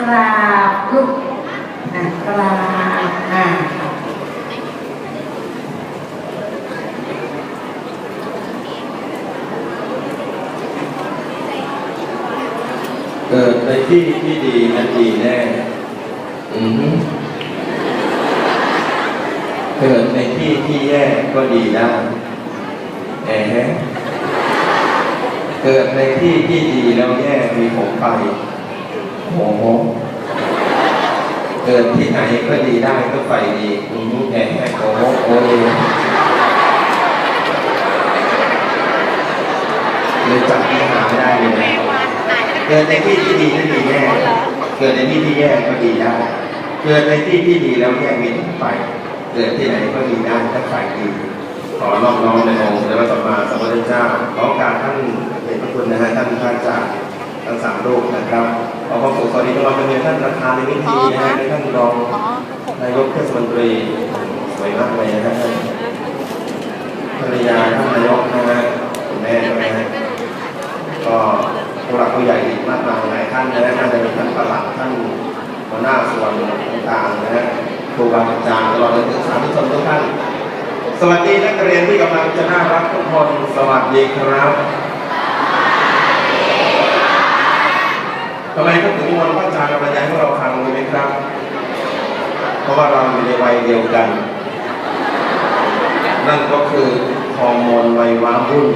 กราบลูกอะกราบอะเกิดในที่ที่ดีนั้นดีแน่ อือฮึเกิดในที่ที่แย่ก็ดีได้แอะฮะเกิดในที่ที่ดีแล้วแย่มีผมไป โอ้โหเกิดที่ไหนก็ดีได้ก็ไปดีอือฮึแอะแฮะโอ้โหโอ้ยเลยจับปัญหาไม่ได้เลยนะเกิดในที่ที่ดีนั้นดีแย่เกิดในที่ที่แย่ก็ดีได้ เกิดในที่ที่ดีแล้วแย่มีทั้งฝ่ายเกิดที่ไหนก็ดีได้ถ้าฝ่ายดีขอน้อมน้อมในองค์พระสัมมาสัมพุทธเจ้าขอการท่านเดชพระคุณนะฮะท่านพระอาจารย์ทั้งสามรูปนะครับ ขอความสุขสวัสดีทุกวันเป็นท่านประธานในพิธีนะฮะในท่านรองนายกเทศมนตรีสวยมากเลยนะฮะท่านภรรยาท่านนายกนะฮะคุณแม่ด้วยนะฮะก็ผู้หลักผู้ใหญ่อีกมากมายหลายท่านนะฮะน่าจะมีท่านประหลัดท่านหัวหน้าส่วนต่างๆนะฮะครูบาอาจารย์ตลอดจนถึงสาธุชนทุกท่าน สวัสดีนักเรียนที่กำลังจะน่ารักทุกคน สวัสดีครับ ทำไมก็ถึงมนต์พระอาจารย์บรรยายให้เราฟังรู้ไหมครับ เพราะว่าเราอยู่ในวัยเดียวกัน นั่นก็คือฮอร์โมนวัยว้าวุ่น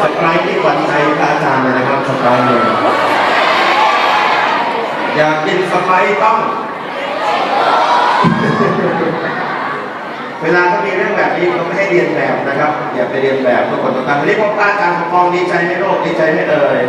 สปร์ที่หวั่นใจพระอาจารย์เลยนะครับสปร์เนี่ยอยากกินสไปร์ต้อง เวลาเขามีเรื่องแบบนี้เขาไม่ให้เรียนแบบนะครับ อย่าไปเรียนแบบทุกคนต้องกานวันนี้พบพระอาจารย์ปกครองดีใจไหมโลกดีใจไหมเอ่ย